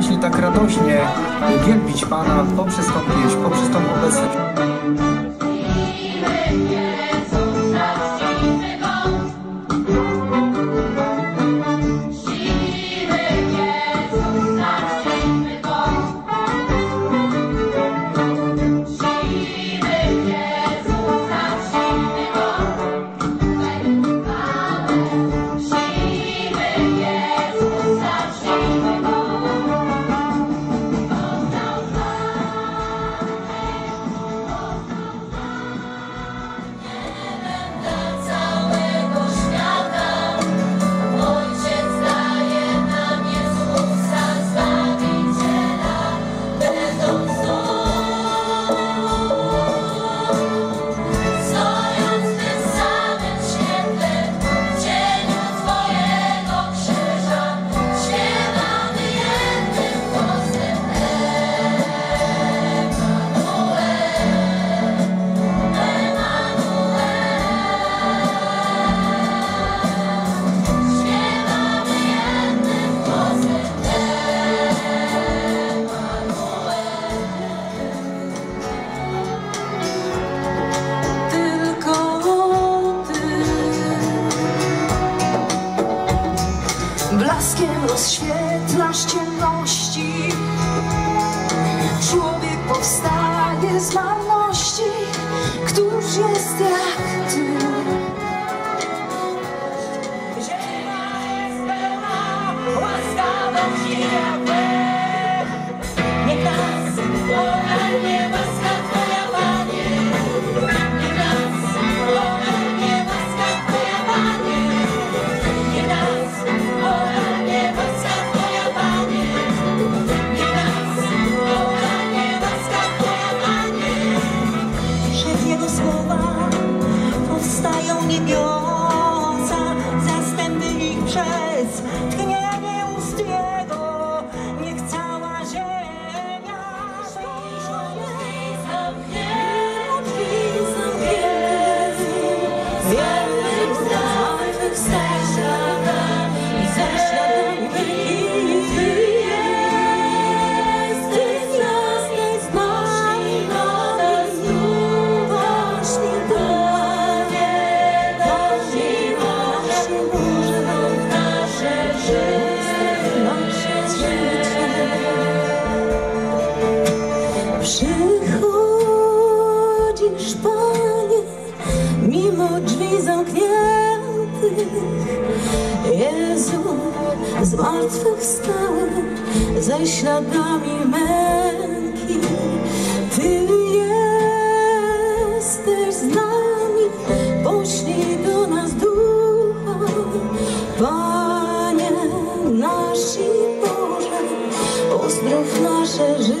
właśnie tak radośnie wielbić Pana poprzez tą pieśń, poprzez tą obecność. blaskiem rozświetlasz ciemności Człowiek powstaje z marności, któż jest ja? mimo drzwi zamkniętych. Jezu zmartwychwstały ze śladami męki. Ty jesteś z nami, poślij do nas ducha. Panie nasz i Boże, pozdrów nasze życie.